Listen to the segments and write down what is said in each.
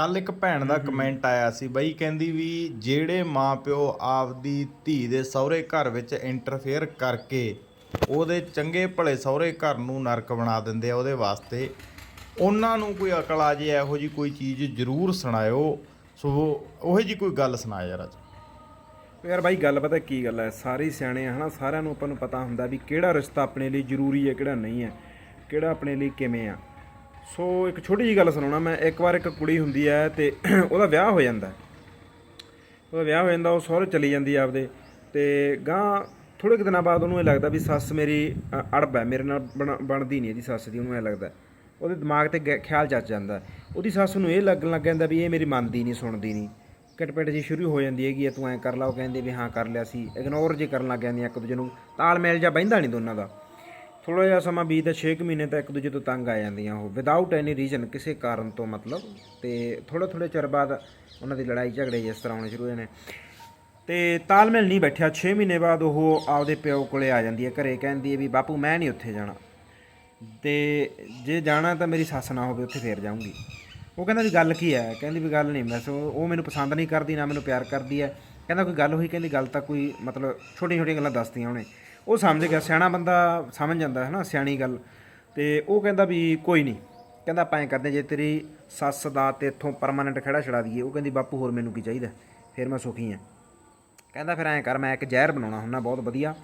ਕੱਲ ਇੱਕ ਭੈਣ ਦਾ ਕਮੈਂਟ ਆਇਆ ਸੀ ਬਈ ਕਹਿੰਦੀ ਵੀ ਜਿਹੜੇ ਮਾਪਿਓ ਆਪਦੀ ਧੀ ਦੇ ਸਹੁਰੇ ਘਰ ਵਿੱਚ ਇੰਟਰਫੇਅਰ ਕਰਕੇ ਉਹਦੇ ਚੰਗੇ ਭਲੇ ਸਹੁਰੇ ਘਰ ਨੂੰ ਨਰਕ ਬਣਾ ਦਿੰਦੇ ਆ ਉਹਦੇ ਵਾਸਤੇ ਉਹਨਾਂ ਨੂੰ ਕੋਈ ਅਕਲ ਆ ਜੇ ਇਹੋ ਜੀ ਕੋਈ ਚੀਜ਼ ਜ਼ਰੂਰ ਸੁਣਾਇਓ। ਸੋ ਉਹੋ ਜੀ ਕੋਈ ਗੱਲ ਸੁਣਾ ਯਾਰ ਅੱਜ। ਯਾਰ ਬਾਈ ਗੱਲ ਪਤਾ ਕੀ ਗੱਲ ਹੈ ਸਾਰੇ ਹੀ ਸਿਆਣੇ ਆ ਹਨਾ ਸਾਰਿਆਂ ਨੂੰ ਆਪਾਂ ਨੂੰ ਪਤਾ ਹੁੰਦਾ ਵੀ ਕਿਹੜਾ ਰਿਸ਼ਤਾ ਆਪਣੇ ਲਈ ਜ਼ਰੂਰੀ ਹੈ ਕਿਹੜਾ ਨਹੀਂ ਹੈ ਕਿਹੜਾ ਆਪਣੇ ਲਈ ਕਿਵੇਂ ਆ। ਸੋ ਇੱਕ ਛੋਟੀ ਜੀ ਗੱਲ ਸੁਣਾਉਣਾ ਮੈਂ। ਇੱਕ ਵਾਰ ਇੱਕ ਕੁੜੀ ਹੁੰਦੀ ਹੈ ਤੇ ਉਹਦਾ ਵਿਆਹ ਹੋ ਜਾਂਦਾ ਉਹਦਾ ਵਿਆਹ ਹੋ ਜਾਂਦਾ ਉਹ ਸਹੁਰੇ ਚਲੀ ਜਾਂਦੀ ਆਪਦੇ। ਤੇ ਗਾਂ ਥੋੜੇ ਕੁ ਦਿਨਾਂ ਬਾਅਦ ਉਹਨੂੰ ਇਹ ਲੱਗਦਾ ਵੀ ਸੱਸ ਮੇਰੀ ਅੜਬ ਹੈ। ਮੇਰੇ ਨਾਲ ਬਣ- ਬਣਦੀ ਨਹੀਂ ਇਹਦੀ ਸੱਸ ਦੀ ਉਹਨੂੰ ਇਹ ਲੱਗਦਾ ਉਹਦੇ ਦਿਮਾਗ ਤੇ ਗੈ- ਖਿਆਲ ਚੱਜ ਜਾਂਦਾ ਉਹਦੀ ਸੱਸ ਨੂੰ ਇਹ ਲੱਗਣ ਲੱਗ ਜਾਂਦਾ ਵੀ ਇਹ ਮੇਰੀ ਮੰਨਦੀ ਨਹੀਂ ਸੁਣਦੀ ਨਹੀਂ। ਕਟਪਟ ਜੀ ਸ਼ੁਰੂ ਹੋ ਜਾਂਦੀ ਹੈਗੀ ਹੈ, ਤੂੰ ਐਂ ਕਰ ਲਾ ਉਹ ਕਹਿੰਦੇ ਵੀ ਹਾਂ ਕਰ ਲਿਆ ਸੀ। ਇਗਨੋਰ ਜੇ ਕਰਨ ਲੱਗ ਜਾਂਦੀਆਂ ਇੱਕ ਦੂਜੇ ਨੂੰ। ਤਾਲਮੇਲ ਜਾਂ ਬਹਿੰਦਾ ਨਹੀਂ ਦੋਨਾਂ ਦਾ। ਥੋੜਾ ਜਿਹਾ ਸਮਾਂ ਬੀਤਦਾ 6 ਮਹੀਨੇ ਤਾਂ ਇੱਕ ਦੂਜੇ ਤੋਂ ਤੰਗ ਆ ਜਾਂਦੀਆਂ ਉਹ। ਵਿਦਆਊਟ ਐਨੀ ਰੀਜ਼ਨ ਕਿਸੇ ਕਾਰਨ ਤੋਂ ਮਤਲਬ। ਤੇ ਥੋੜਾ ਥੋੜੇ ਚਿਰ ਬਾਅਦ ਉਹਨਾਂ ਦੀ ਲੜਾਈ ਝਗੜੇ ਜਿਸ ਤਰ੍ਹਾਂ ਹੋਣੇ ਸ਼ੁਰੂ ਹੋਏ ਨੇ ਤੇ ਤਾਲਮੇਲ ਨਹੀਂ ਬੈਠਿਆ। 6 ਮਹੀਨੇ ਬਾਅਦ ਉਹ ਆਪਦੇ ਪਿਓ ਕੋਲੇ ਆ ਜਾਂਦੀ ਹੈ। ਘਰੇ ਕਹਿੰਦੀ ਹੈ ਵੀ, ਬਾਪੂ, ਮੈਂ ਨਹੀਂ ਉੱਥੇ ਜਾਣਾ। ਤੇ ਜੇ ਜਾਣਾ ਤਾਂ ਮੇਰੀ ਸੱਸ ਨਾ ਹੋਵੇ, ਉੱਥੇ ਫੇਰ ਜਾਊਂਗੀ। ਉਹ ਕਹਿੰਦਾ ਵੀ ਗੱਲ ਕੀ ਹੈ? ਕਹਿੰਦੀ ਵੀ ਗੱਲ ਨਹੀਂ ਮੈਂ ਉਹ ਮੈਨੂੰ ਪਸੰਦ ਨਹੀਂ ਕਰਦੀ, ਨਾ ਮੈਨੂੰ ਪਿਆਰ ਕਰਦੀ ਹੈ। ਕਹਿੰਦਾ ਕੋਈ ਗੱਲ ਹੋਈ, ਕਹਿੰਦੀ ਗੱਲ ਤਾਂ ਕੋਈ ਮਤਲਬ ਛੋਟੀਆਂ ਛੋਟੀਆਂ ਗੱਲਾਂ ਦੱਸਦੀਆਂ ਉਹਨੇ। ਉਹ ਸਮਝ ਗਿਆ, ਸਿਆਣਾ ਬੰਦਾ ਸਮਝ ਜਾਂਦਾ ਹੈ ਨਾ ਸਿਆਣੀ ਗੱਲ। ਤੇ ਉਹ ਕਹਿੰਦਾ ਵੀ ਕੋਈ ਨਹੀਂ ਕਹਿੰਦਾ ਆਪਾਂ ਐਂ ਕਰਦੇ ਜੇ ਤੇਰੀ ਸੱਸ ਦਾ ਤੇ ਇੱਥੋਂ ਪਰਮਾਨੈਂਟ ਖੜਾ ਛੜਾ ਦਈਏ, ਉਹ ਕਹਿੰਦੀ ਬਾਪੂ ਹੋਰ ਮੈਨੂੰ ਕੀ ਚਾਹੀਦਾ? ਫਿਰ ਮੈਂ ਸੁਖੀ ਹਾਂ। ਕਹਿੰਦਾ ਫਿਰ ਐਂ ਕਰ, ਮੈਂ ਇੱਕ ਜ਼ਹਿਰ ਬਣਾਉਣਾ ਹੁੰਦਾ, ਬਹੁਤ ਵਧੀਆ।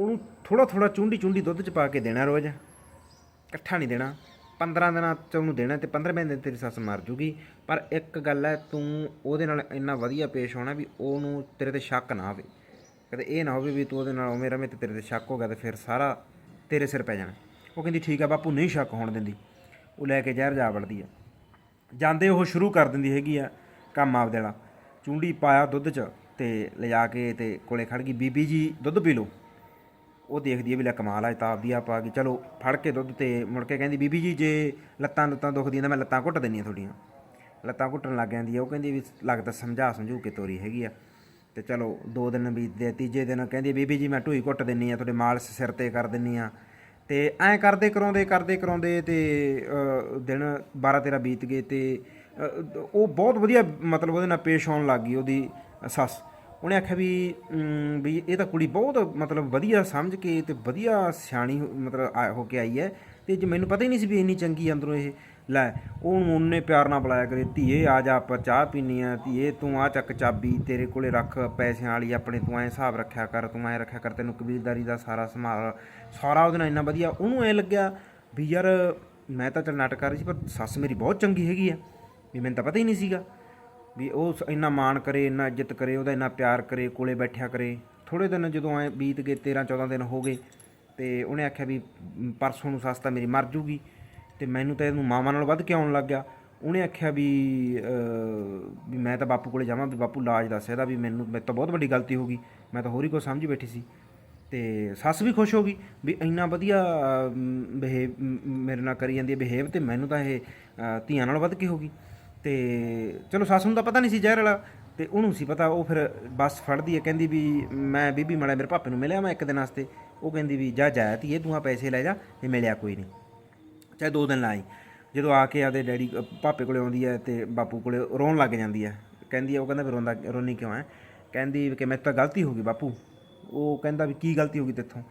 ਉਹਨੂੰ ਥੋੜਾ ਥੋੜਾ ਚੁੰਡੀ ਚੁੰਡੀ ਦੁੱਧ ਚ ਪਾ ਕੇ ਦੇਣਾ ਰੋਜ਼। ਇਕੱਠਾ ਨਹੀਂ ਦੇਣਾ। 15 ਦਿਨਾਂ ਚ ਉਹਨੂੰ ਦੇਣਾ ਤੇ 15ਵੇਂ ਦਿਨ ਤੇਰੀ ਸੱਸ ਮਰ ਜੂਗੀ। ਪਰ ਇੱਕ ਗੱਲ ਹੈ, ਤੂੰ ਉਹਦੇ ਨਾਲ ਇੰਨਾ ਵਧੀਆ ਪੇਸ਼ ਹੋਣਾ ਵੀ ਉਹਨੂੰ ਤੇਰੇ ਤੇ ਸ਼ੱਕ ਨਾ ਆਵੇ। ਕਹਿੰਦੇ, ਇਹ ਨਾ ਹੋਵੇ ਵੀ ਤੂੰ ਉਹਦੇ ਨਾਲ ਉਵੇਂ ਰਵੇਂ ਤੇ ਤੇਰੇ ਤੇ ਸ਼ੱਕ ਹੋ ਗਿਆ ਤੇ ਫਿਰ ਸਾਰਾ ਤੇਰੇ ਸਿਰ ਪੈ ਜਾਣਾ। ਉਹ ਕਹਿੰਦੀ, ਠੀਕ ਆ ਬਾਪੂ, ਨਹੀਂ ਸ਼ੱਕ ਹੋਣ ਦਿੰਦੀ। ਉਹ ਲੈ ਕੇ ਜ਼ਹਿਰ ਜਾ ਵੜਦੀ ਆ। ਜਾਂਦੇ ਉਹ ਸ਼ੁਰੂ ਕਰ ਦਿੰਦੀ ਹੈਗੀ ਆ ਕੰਮ ਆਪ ਵਾਲਾ। ਚੁੰਡੀ ਪਾਇਆ ਦੁੱਧ 'ਚ ਤੇ ਲਿਜਾ ਕੇ ਤੇ ਕੋਲੇ ਖੜ ਗਈ। ਬੀਬੀ ਜੀ, ਦੁੱਧ ਪੀ ਲਓ। ਉਹ ਦੇਖਦੀ ਹੈ ਵੀ ਲੈ ਕਮਾਲ ਆ ਤਾਂ ਆਪਦੀ ਆਪ ਆ ਗਈ। ਚਲੋ, ਫੜ ਕੇ ਦੁੱਧ ਤੇ ਮੁੜ ਕੇ ਕਹਿੰਦੀ, ਬੀਬੀ ਜੀ, ਜੇ ਲੱਤਾਂ ਲੁੱਤਾਂ ਦੁਖਦੀਆਂ ਤਾਂ ਮੈਂ ਲੱਤਾਂ ਘੁੱਟ ਦਿੰਨੀ ਆ ਤੁਹਾਡੀਆਂ। ਲੱਤਾਂ ਘੁੱਟਣ ਲੱਗ ਜਾਂਦੀ ਆ। ਉਹ ਕਹਿੰਦੀ ਵੀ ਲੱਗਦਾ ਸਮਝਾ ਸਮਝੂ ਕੇ ਤੋਰੀ ਹੈਗੀ ਆ। ਤੇ ਚਲੋ ਦੋ ਦਿਨ ਬੀਤਦੇ ਤੀਜੇ ਦਿਨ ਕਹਿੰਦੀ ਬੀਬੀ ਜੀ ਮੈਂ ਢੂਈ ਘੁੱਟ ਦਿੰਨੀ ਆ ਤੁਹਾਡੇ ਮਾਲਸ਼ ਸਿਰ ਤੇ ਕਰ ਦਿੰਨੀ ਆ। ਤੇ ਐਂ ਕਰਦੇ ਕਰਾਉਂਦੇ ਕਰਦੇ ਕਰਾਉਂਦੇ ਤੇ ਦਿਨ 12 13 ਬੀਤ ਗਏ ਤੇ ਉਹ ਬਹੁਤ ਵਧੀਆ ਮਤਲਬ ਉਹਦੇ ਨਾਲ ਪੇਸ਼ ਆਉਣ ਲੱਗ ਗਈ ਉਹਦੀ ਸੱਸ। ਉਹਨੇ ਆਖਿਆ ਵੀ ਅਮ, ਵੀ ਇਹ ਤਾਂ ਕੁੜੀ ਬਹੁਤ ਮਤਲਬ ਵਧੀਆ ਸਮਝ ਕੇ ਤੇ ਵਧੀਆ ਸਿਆਣੀ ਮਤਲਬ ਹੋ ਕੇ ਆਈ ਹੈ। ਤੇ ਜੇ ਮੈਨੂੰ ਪਤਾ ਹੀ ਨਹੀਂ ਸੀ ਵੀ ਇੰਨੀ ਚੰਗੀ ਅੰਦਰੋਂ ਇਹ ਲੈ, ਉਹਨੂੰ ਉਹਨੇ ਪਿਆਰ ਨਾਲ ਬੁਲਾਇਆ ਕਰੇ, ਧੀਏ, ਆ ਜਾ ਆਪਾਂ ਚਾਹ ਪੀਣੀ ਆ ਧੀਏ, ਤੂੰ ਆ ਚੱਕ ਚਾਬੀ ਤੇਰੇ ਕੋਲੇ ਰੱਖ, ਪੈਸਿਆਂ ਵਾਲੀ ਆਪਣੇ ਤੂੰ ਐ ਹਿਸਾਬ ਰੱਖਿਆ ਕਰ, ਤੂੰ ਐ ਰੱਖਿਆ ਕਰ, ਤੈਨੂੰ ਕਬੀਲਦਾਰੀ ਦਾ ਸਾਰਾ ਸੰਭਾਲ ਸਾਰਾ ਉਹਦੇ ਨਾਲ ਇੰਨਾ ਵਧੀਆ, ਉਹਨੂੰ ਐ ਲੱਗਿਆ ਵੀ ਯਾਰ ਮੈਂ ਤਾਂ ਚੱਲ ਨਾਟਕ ਕਰ ਰਹੀ ਸੀ, ਪਰ ਸੱਸ ਮੇਰੀ ਬਹੁਤ ਚੰਗੀ ਹੈਗੀ ਆ, ਵੀ ਮੈਨੂੰ ਤਾਂ ਪਤਾ ਹੀ ਨਹੀਂ ਸੀਗਾ ਵੀ ਉਹ ਸ- ਇੰਨਾ ਮਾਣ ਕਰੇ, ਇੰਨਾ ਇੱਜ਼ਤ ਕਰੇ, ਉਹਦਾ ਇੰਨਾ ਪਿਆਰ ਕਰੇ, ਕੋਲੇ ਬੈਠਿਆ ਕਰੇ। ਥੋੜੇ ਦਿਨ ਜਦੋਂ ਐ ਬੀਤ ਗਏ 13 14 ਦਿਨ ਹੋ ਗਏ, ਤੇ ਉਹਨੇ ਆਖਿਆ ਵੀ ਪਰਸੋਂ ਨੂੰ ਸੱਸ ਤਾਂ ਮੇਰੀ ਮਰ ਜੂਗੀ। ਤੇ ਮੈਨੂੰ ਤਾਂ ਇਹਨੂੰ ਮਾਵਾਂ ਨਾਲ ਵੱਧ ਕੇ ਆਉਣ ਲੱਗ ਗਿਆ? ਉਹਨੇ ਆਖਿਆ ਵੀ ਵੀ ਮੈਂ ਤਾਂ ਬਾਪੂ ਕੋਲੇ ਜਾਵਾਂ, ਵੀ ਬਾਪੂ ਲਾਜ ਦੱਸ ਇਹਦਾ ਵੀ ਮੈਨੂੰ, ਮੇਰੇ ਤੋਂ ਬਹੁਤ ਵੱਡੀ ਗਲਤੀ ਹੋ ਗਈ। ਮੈਂ ਤਾਂ ਹੋਰ ਹੀ ਕੁਝ ਸਮਝ ਬੈਠੀ ਸੀ। ਤੇ ਸੱਸ ਵੀ ਖੁਸ਼ ਹੋ ਗਈ ਵੀ ਇੰਨਾ ਵਧੀਆ ਬਿਹੇਵ ਮੇਰੇ ਨਾਲ ਕਰੀ ਜਾਂਦੀ ਹੈ ਬਿਹੇਵ ਤੇ ਮੈਨੂੰ ਤਾਂ ਇਹ ਧੀਆਂ ਨਾਲ ਵੱਧ ਕੇ ਹੋ ਗਈ? ਤੇ ਚਲੋ ਸੱਸ ਨੂੰ ਤਾਂ ਪਤਾ ਨਹੀਂ ਸੀ ਜ਼ਹਿਰ ਵਾਲਾ, ਤੇ ਉਹਨੂੰ ਸੀ ਪਤਾ, ਉਹ ਫਿਰ ਬੱਸ ਫੜਦੀ ਹੈ, ਕਹਿੰਦੀ ਵੀ ਮੈਂ ਬੀਬੀ ਮੜਾ ਮੇਰੇ ਪਾਪੇ ਨੂੰ ਮਿਲਿਆ ਮੈਂ ਇੱਕ ਦਿਨ ਵਾਸਤੇ। ਉਹ ਕਹਿੰਦੀ ਵੀ ਜਾ ਜਾ, ਧੀਏ, ਤੂੰ ਆ ਪੈਸੇ ਲੈ ਜਾ ਤੇ ਮਿਲਿਆ ਕੋਈ ਨਹੀਂ। ਚਾਹੇ ਦੋ ਦਿਨ ਲਾਈ। ਜਦੋਂ ਆ ਕੇ ਆਦੇ ਡੈਡੀ ਅ, ਪਾਪੇ ਕੋਲੇ ਆਉਂਦੀ ਹੈ ਤੇ ਬਾਪੂ ਕੋਲੇ ਰੋਣ ਲੱਗ ਜਾਂਦੀ ਹੈ। ਕਹਿੰਦੀ ਹੈ ਉਹ ਕਹਿੰਦਾ ਵੀ ਰੋਂਦਾ ਰੋਣੀ ਕਿਉਂ ਹੈ? ਕਹਿੰਦੀ ਵੀ ਕਿ ਮੇਰੇ ਤਾਂ ਗਲਤੀ ਹੋ ਗਈ ਬਾਪੂ। ਉਹ ਕਹਿੰਦਾ ਵੀ ਕੀ ਗਲਤੀ ਹੋ ਗਈ ਤੇਥੋਂ?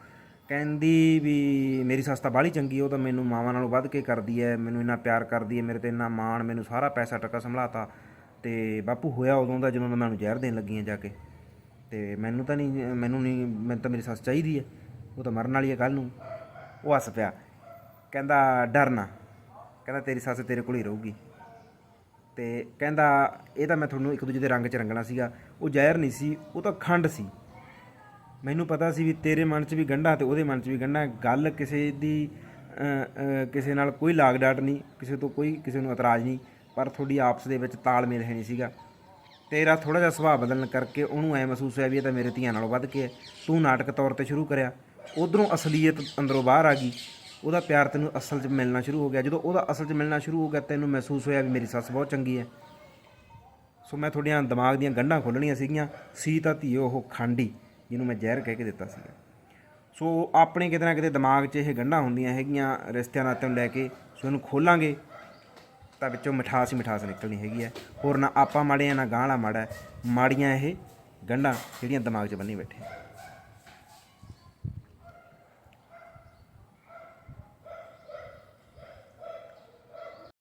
ਕਹਿੰਦੀ ਵੀ ਮੇਰੀ ਸੱਸ ਤਾਂ ਬਾਹਲੀ ਚੰਗੀ ਉਹ ਤਾਂ ਮੈਨੂੰ ਮਾਵਾਂ ਨਾਲੋਂ ਵੱਧ ਕੇ ਕਰਦੀ ਹੈ ਮੈਨੂੰ ਇੰਨਾ ਪਿਆਰ ਕਰਦੀ ਹੈ ਮੇਰੇ ਤੇ ਇੰਨਾ ਮਾਣ ਮੈਨੂੰ ਸਾਰਾ ਪੈਸਾ ਟੱਕਾ ਸੰਭਲਾਤਾ। ਤੇ ਬਾਪੂ ਹੋਇਆ ਉਦੋਂ ਦਾ ਜਦੋਂ ਦਾ ਮੈਂ ਉਹਨੂੰ ਜ਼ਹਿਰ ਦੇਣ ਲੱਗੀ ਹਾਂ ਜਾ ਕੇ। ਤੇ ਮੈਨੂੰ ਤਾਂ ਨਹੀਂ ਮੈਨੂੰ ਨਹੀਂ ਮੈਨੂੰ ਤਾਂ ਮੇਰੀ ਸੱਸ ਚਾਹੀਦੀ ਹੈ। ਉਹ ਤਾਂ ਮਰਨ ਵਾਲੀ ਹੈ ਕੱਲ ਨੂੰ। ਉਹ ਹੱਸ ਪਿਆ। ਕਹਿੰਦਾ ਡਰਨਾ। ਕਹਿੰਦਾ ਤੇਰੀ ਸੱਸ ਤੇਰੇ ਕੋਲ ਹੀ ਰਹੂਗੀ। ਤੇ ਕਹਿੰਦਾ ਇਹ ਤਾਂ ਮੈਂ ਤੁਹਾਨੂੰ ਇੱਕ ਦੂਜੇ ਦੇ ਰੰਗ 'ਚ ਰੰਗਣਾ ਸੀਗਾ। ਉਹ ਜ਼ਹਿਰ ਨਹੀਂ ਸੀ, ਉਹ ਤਾਂ ਖੰਡ ਸੀ। ਮੈਨੂੰ ਪਤਾ ਸੀ ਵੀ ਤੇਰੇ ਮਨ 'ਚ ਵੀ ਗੰਢਾ ਤੇ ਉਹਦੇ ਮਨ 'ਚ ਵੀ ਗੰਢਾ। ਗੱਲ ਕਿਸੇ ਦੀ ਕਿਸੇ ਨਾਲ ਕੋਈ ਲਾਗ ਡਾਟ ਨਹੀਂ, ਕਿਸੇ ਤੋਂ ਕੋਈ ਕਿਸੇ ਨੂੰ ਇਤਰਾਜ਼ ਨਹੀਂ, ਪਰ ਤੁਹਾਡੀ ਆਪਸ ਦੇ ਵਿੱਚ ਤਾਲਮੇਲ ਹੈ ਨਹੀਂ ਸੀਗਾ। ਤੇਰਾ ਥੋੜਾ ਜਿਹਾ ਸੁਭਾਅ ਬਦਲਣ ਕਰਕੇ ਉਹਨੂੰ ਐ ਮਹਿਸੂਸ ਹੋਇਆ ਵੀ ਇਹ ਤਾਂ ਮੇਰੇ ਧੀਆਂ ਨਾਲੋਂ ਵੱਧ ਕੇ ਹੈ। ਤੂੰ ਨਾਟਕ ਤੌਰ ਤੇ ਸ਼ੁਰੂ ਕਰਿਆ। ਉਧਰੋਂ ਅਸਲੀਅਤ ਅੰਦਰੋਂ ਬਾਹਰ ਆ ਗਈ। ਉਹਦਾ ਪਿਆਰ ਤੈਨੂੰ ਅਸਲ 'ਚ ਮਿਲਣਾ ਸ਼ੁਰੂ ਹੋ ਗਿਆ। ਜਦੋਂ ਉਹਦਾ ਅਸਲ 'ਚ ਮਿਲਣਾ ਸ਼ੁਰੂ ਹੋ ਗਿਆ, ਤੈਨੂੰ ਮਹਿਸੂਸ ਹੋਇਆ ਵੀ ਮੇਰੀ ਸੱਸ ਬਹੁਤ ਚੰਗੀ ਹੈ। ਸੋ ਮੈਂ ਤੁਹਾਡੀਆਂ ਦਿਮਾਗ ਦੀਆਂ ਗੰਢਾਂ ਖੋਲਣੀਆਂ ਸੀਗੀਆਂ। ਸੀ ਤਾਂ ਧੀ ਉਹ ਖਾਂਡੀ, ਜਿਹਨੂੰ ਮੈਂ ਜ਼ਹਿਰ ਕਹਿ ਕੇ ਦਿੱਤਾ ਸੀਗਾ। ਸੋ ਆਪਣੇ ਕਿਤੇ ਨਾ ਕਿਤੇ ਦਿਮਾਗ 'ਚ ਇਹ ਗੰਢਾਂ ਹੁੰਦੀਆਂ ਹੈਗੀਆਂ ਰਿਸ਼ਤਿਆਂ ਨਾਤਿਆਂ ਨੂੰ ਲੈ ਕੇ। ਸੋ ਇਹਨੂੰ ਖੋਲਾਂਗੇ ਤਾਂ ਵਿੱਚੋਂ ਮਿਠਾਸ ਹੀ ਮਿਠਾਸ ਨਿਕਲਣੀ ਹੈਗੀ ਹੈ। ਹੋਰ ਨਾ ਆਪਾਂ ਮਾੜੇ ਆ, ਨਾ ਗਾਂਹਲਾ ਮਾੜਾ ਮਾੜੀਆਂ ਇਹ ਗੰਢਾਂ ਜਿਹੜੀਆਂ ਦਿਮਾਗ 'ਚ ਬੰਨੀ ਬੈਠੇ